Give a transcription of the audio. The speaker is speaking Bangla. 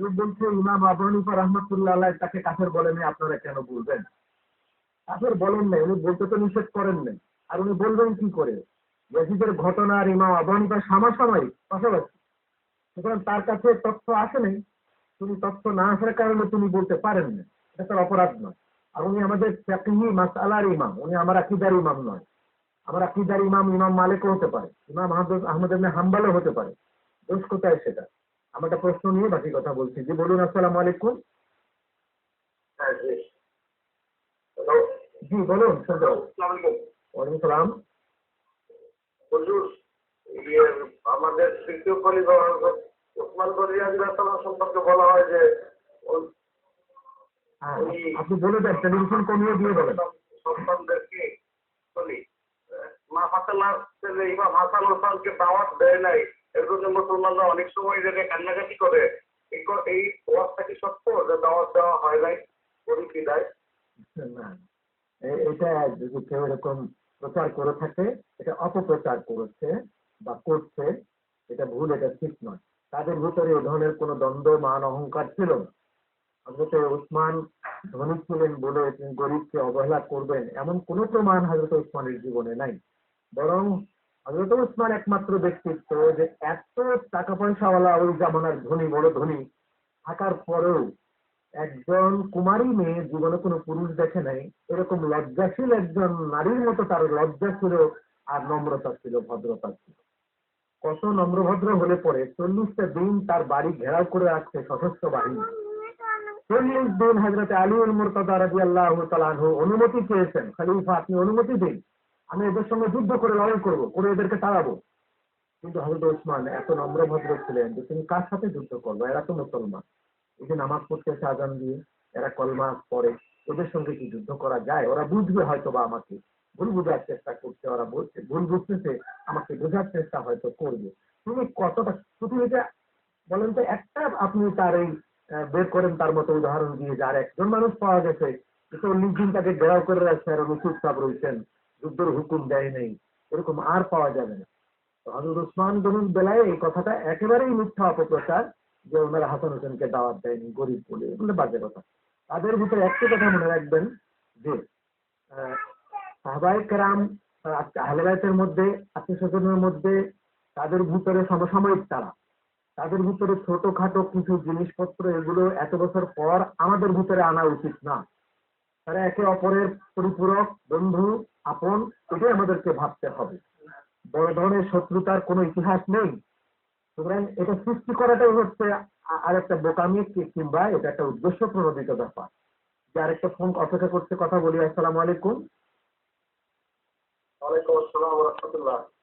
বলছে রহমতুল্লাহ তাকে কাফের বলেনি আপনারা কেন বলবেন? কাফের বলেন নাই, উনি বলতে তো নিষেধ করেন নাই। আর উনি বলবেন কি করে? ইয়াজিদের ঘটনা আর ইমাম পাশাপাশি। সুতরাং তার কাছে তথ্য তিনি তথ্য না আসার কারণে তুমি বলতে পারেন না এটা তার অপরাধ নয়। আর উনি আমাদের চাকরি মাসালার ইমাম, উনি আমার আকিদার ইমাম নয়। আমার আকিদার ইমাম ইমাম মালিকও হতে পারে, ইমাম আহমদ আহমদ হাম্বালও হতে পারে। দোষ কোথায় সেটা? আমার একটা প্রশ্ন নিয়ে বাকি কথা বলছি। জি বলুন আসসালামু আলাইকুম। হ্যাঁ জি। বলুন ওয়ালাইকুম সালাম। আমাদের তৃতীয় খলিফা ওসমান সম্পর্কে বলা হয় যে হ্যাঁ, আপনি বলে দেন টেলিভিশন কমিয়ে দিয়ে বলেন। সন্তানদেরকে মা ফাতেমা ছেলে ইমাম হাসান হোসেনকে দাওয়াত দেয় নাই এর জন্য মুসলমানরা অনেক সময় এটাকে কান্নাকাটি করে, এই ওয়াজটা কি সত্য যে দাওয়াত দেওয়া হয় নাই বলি কি দেয় এটা যদি কেউ এরকম প্রচার করে থাকে, এটা অপপ্রচার করেছে বা করছে, এটা ভুল, এটা ঠিক নয়। তাদের ভিতরে এ ধরনের কোনো দ্বন্দ্ব, মান, অহংকার ছিল না। হজরত উসমান ধনী ছিলেন বলে গরিবকে অবহেলা করবেন, এমন কোনো প্রমাণ হজরত উসমানের জীবনে নাই। বরং হজরত উসমান একমাত্র ব্যক্তিত্ব যে এত টাকা পয়সাওয়ালা ওই জামানার ধনী, বড় ধনী থাকার পরেও একজন কুমারী মেয়ে জীবনে কোনো পুরুষ দেখে নাই। এরকম লজ্জাশীল একজন নারীর মতো তার লজ্জা ছিল আর নম্রতা ছিল, ভদ্রতা ছিল। কত নম্রভদ্র হলে পরে চল্লিশটা দিন তার বাড়ি ঘেরাও করে রাখছে সশস্ত্র বাহিনী। চল্লিশ দিন হাজরতে আলী উল মুরতাদা রাজি আল্লাহ তালাহু অনুমতি চেয়েছেন। খলিফা, আপনি অনুমতি দিন। আমি এদের সঙ্গে যুদ্ধ করে লড়াই করব, করে এদেরকে তাড়াবো। কিন্তু হজরত ওসমান এত নম্রভদ্র ছিলেন যে তিনি কার সাথে যুদ্ধ করব? এরা তো মুসলমান। এই যে নামাজ পড়তেছে আজান দিয়ে এরা কলমা পড়ে ওদের সঙ্গে কি যুদ্ধ করা যায়? ওরা বুঝবে হয়তো বা আমাকে। ভুল বোঝার চেষ্টা করছে, ওরা বলছে, ভুল বুঝতেছে, আমাকে বোঝার চেষ্টা হয়তো করবে। তুমি কতটা পৃথিবীতে বলেন তো, একটা আপনি তার এই বের করেন তার মতো উদাহরণ দিয়ে যার একজন মানুষ পাওয়া গেছে। চল্লিশ দিন তাকে ঘেরাও করে রাখছে আর চুপচাপ রয়েছেন। যুদ্ধের হুকুম দেয় নেই, এরকম আর পাওয়া যাবে না। হজরত উসমান গনির বেলায় এই কথাটা একেবারেই মিথ্যা অপপ্রচার যে ওনারা হাসান হোসেনকে দাওয়াত দেয়নি, গরিব বলে, এগুলো বাজে কথা। তাদের ভিতরে একটি কথা মনে রাখবেন যে সাহবাই কেরাম আহলেবায়তের মধ্যে আত্মীয় মধ্যে, তাদের ভিতরে সমসাময়িক তারা। তাদের ভিতরে ছোটখাটো কিছু জিনিসপত্র, এগুলো এত বছর পর আমাদের ভিতরে আনা উচিত না। তারা একে অপরের পরিপূরক, বন্ধু, আপন, এটাই আমাদেরকে ভাবতে হবে। বড় ধরনের শত্রুতার কোনো ইতিহাস নেই। সুতরাং এটা সৃষ্টি করাটাই হচ্ছে আ- আরেকটা বোকামি কিংবা এটা একটা উদ্দেশ্য প্রণোদিত ব্যাপার। যে আরেকটা ফোন অপেক্ষা করতে কথা বলি, আসসালামু আলাইকুম। ওয়ালাইকুম আসসালাম রহমতুল্লাহ।